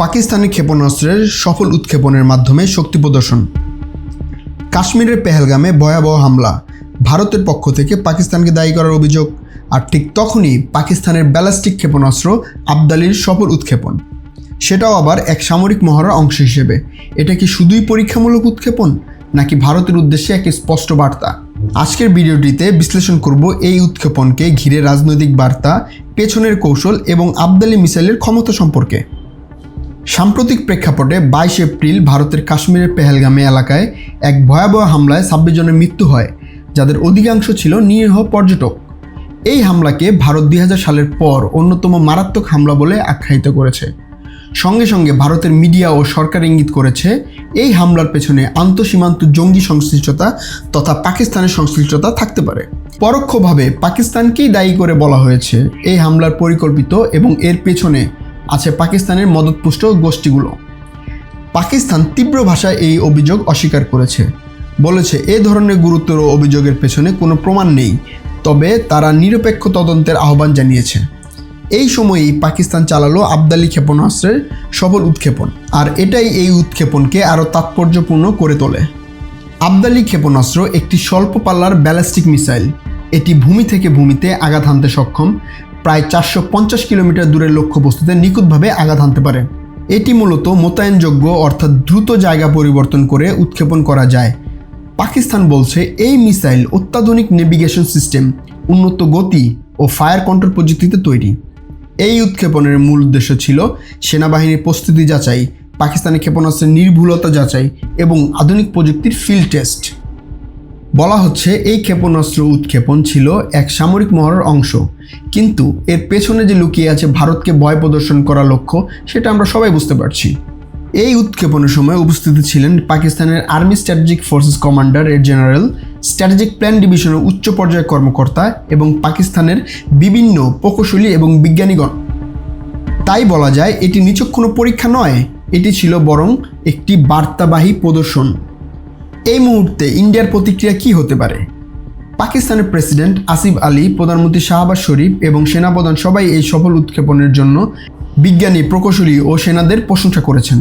পাকিস্তানি ক্ষেপণাস্ত্রের সফল উৎক্ষেপণের মাধ্যমে শক্তি প্রদর্শন। কাশ্মীরের পেহেলগামে ভয়াবহ হামলা। ভারতের পক্ষ থেকে পাকিস্তানকে দায়ী করার অভিযোগ। আর ঠিক তখনই পাকিস্তানের ব্যালাস্টিক ক্ষেপণাস্ত্র আবদালির সফল উৎক্ষেপণ। সেটাও আবার এক সামরিক মহড়ার অংশ হিসেবে। এটা কি শুধুই পরীক্ষামূলক উৎক্ষেপণ? নাকি ভারতের উদ্দেশ্যে এক স্পষ্ট বার্তা? আজকের ভিডিওটিতে বিশ্লেষণ করব এই উৎক্ষেপণকে ঘিরে রাজনৈতিক বার্তা, পেছনের কৌশল এবং আবদালি মিসাইলের ক্ষমতা সম্পর্কে। সাম্প্রতিক প্রেক্ষাপটে বাইশ এপ্রিল ভারতের কাশ্মীরের পেহেলগামে এলাকায় এক ভয়াবহ হামলায় ছাব্বিশ জনের মৃত্যু হয়, যাদের অধিকাংশ ছিল নিরীহ পর্যটক। এই হামলাকে ভারত দুই হাজার সালের পর অন্যতম মারাত্মক হামলা বলে আখ্যায়িত করেছে। সঙ্গে সঙ্গে ভারতের মিডিয়া ও সরকার ইঙ্গিত করেছে, এই হামলার পেছনে আন্তঃসীমান্ত জঙ্গি সংশ্লিষ্টতা তথা পাকিস্তানের সংশ্লিষ্টতা থাকতে পারে। পরোক্ষভাবে পাকিস্তানকেই দায়ী করে বলা হয়েছে, এই হামলার পরিকল্পিত এবং এর পেছনে আছে পাকিস্তানের মদতপুষ্ট গোষ্ঠীগুলো। পাকিস্তান তীব্র ভাষায় এই অভিযোগ অস্বীকার করেছে। বলেছে, এ ধরনের গুরুতর অভিযোগের পেছনে কোনো প্রমাণ নেই, তবে তারা নিরপেক্ষ তদন্তের আহ্বান জানিয়েছে। এই সময়েই পাকিস্তান চালালো আবদালি ক্ষেপণাস্ত্রের সফল উৎক্ষেপণ, আর এটাই এই উৎক্ষেপণকে আরও তাৎপর্যপূর্ণ করে তোলে। আবদালি ক্ষেপণাস্ত্র একটি স্বল্প পাল্লার ব্যালিস্টিক মিসাইল, এটি ভূমি থেকে ভূমিতে আঘাত হানতে সক্ষম প্রায় চারশো পঞ্চাশ কিলোমিটার দূরের লক্ষ্যবস্তুতে নিখুঁতভাবে আঘাত হানতে পারে। এটি মূলত মোতায়েনযোগ্য অর্থাৎ দ্রুত জায়গা পরিবর্তন করে উৎক্ষেপণ করা যায়। পাকিস্তান বলছে, এই মিসাইল অত্যাধুনিক নেভিগেশন সিস্টেম, উন্নত গতি ও ফায়ার কন্ট্রোল প্রযুক্তিতে তৈরি। এই উৎক্ষেপণের মূল উদ্দেশ্য ছিল সেনাবাহিনীর প্রস্তুতি যাচাই, পাকিস্তানি ক্ষেপণাস্ত্রের নির্ভুলতা যাচাই এবং আধুনিক প্রযুক্তির ফিল্ড টেস্ট বলা হচ্ছে এই ক্ষেপণাস্ত্র উৎক্ষেপণ ছিল এক সামরিক মহড়ার অংশ। কিন্তু এর পেছনে যে লুকিয়ে আছে ভারতকে ভয় প্রদর্শন করা লক্ষ্য, সেটা আমরা সবাই বুঝতে পারছি। এই উৎক্ষেপণের সময় উপস্থিত ছিলেন পাকিস্তানের আর্মি স্ট্র্যাটেজিক ফোর্সেস কমান্ডার এর জেনারেল, স্ট্র্যাটেজিক প্ল্যান ডিভিশনের উচ্চ পর্যায়ের কর্মকর্তা এবং পাকিস্তানের বিভিন্ন প্রকৌশলী এবং বিজ্ঞানীগণ। তাই বলা যায়, এটি নিছক কোনো পরীক্ষা নয়, এটি ছিল বরং একটি বার্তাবাহী প্রদর্শন। এই মুহূর্তে ইন্ডিয়ার প্রতিক্রিয়া কি হতে পারে? পাকিস্তানের প্রেসিডেন্ট আসিফ আলী, প্রধানমন্ত্রী শাহবাজ শরীফ এবং সেনাপ্রধান সবাই এই সফল উৎক্ষেপণের জন্য বিজ্ঞানী, প্রকৌশলী ও সেনাদের প্রশংসা করেছেন।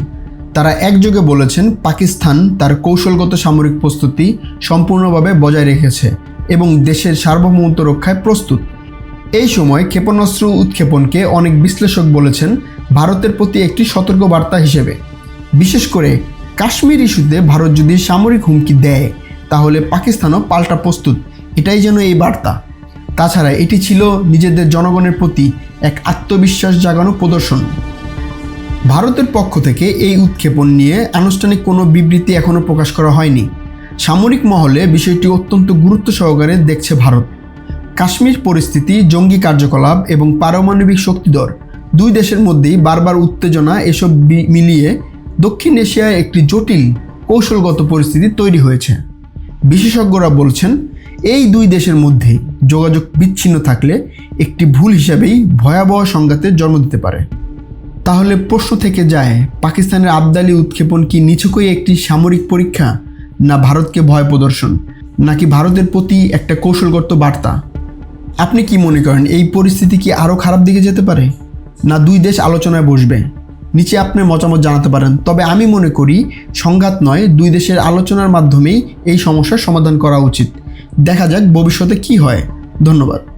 তারা একযোগে বলেছেন, পাকিস্তান তার কৌশলগত সামরিক প্রস্তুতি সম্পূর্ণভাবে বজায় রেখেছে এবং দেশের সার্বভৌমত্ব রক্ষায় প্রস্তুত। এই সময় ক্ষেপণাস্ত্র উৎক্ষেপণকে অনেক বিশ্লেষক বলেছেন, ভারতের প্রতি একটি সতর্ক বার্তা হিসেবে। বিশেষ করে কাশ্মীর ইস্যুতে ভারত যদি সামরিক হুমকি দেয়, তাহলে পাকিস্তানও পাল্টা প্রস্তুত। এটাই যেন এই বার্তা। তাছাড়া এটি ছিল নিজেদের জনগণের প্রতি এক আত্মবিশ্বাস জাগানো প্রদর্শন। ভারতের পক্ষ থেকে এই উৎক্ষেপণ নিয়ে আনুষ্ঠানিক কোনো বিবৃতি এখনও প্রকাশ করা হয়নি। সামরিক মহলে বিষয়টি অত্যন্ত গুরুত্ব সহকারে দেখছে ভারত। কাশ্মীর পরিস্থিতি, জঙ্গি কার্যকলাপ এবং পারমাণবিক শক্তিধর দুই দেশের মধ্যেই বারবার উত্তেজনা এসব মিলিয়ে দক্ষিণ এশিয়ায় একটি জটিল কৌশলগত পরিস্থিতি তৈরি হয়েছে। বিশেষজ্ঞরা বলছেন, এই দুই দেশের মধ্যে যোগাযোগ বিচ্ছিন্ন থাকলে একটি ভুল হিসাবেই ভয়াবহ সংঘাতের জন্ম দিতে পারে। তাহলে প্রশ্ন থেকে যায়, পাকিস্তানের আবদালি উৎক্ষেপণ কি নিছকই একটি সামরিক পরীক্ষা, না ভারতকে ভয় প্রদর্শন, নাকি ভারতের প্রতি একটা কৌশলগত বার্তা? আপনি কি মনে করেন, এই পরিস্থিতি কি আরও খারাপ দিকে যেতে পারে? না দুই দেশ আলোচনায় বসবে? নিচে আপনি মতামত জানাতে পারেন। তবে আমি মনে করি সংঘাত নয়, দুই দেশের আলোচনার মাধ্যমেই এই সমস্যার সমাধান করা উচিত। দেখা যাক ভবিষ্যতে কি হয়। ধন্যবাদ।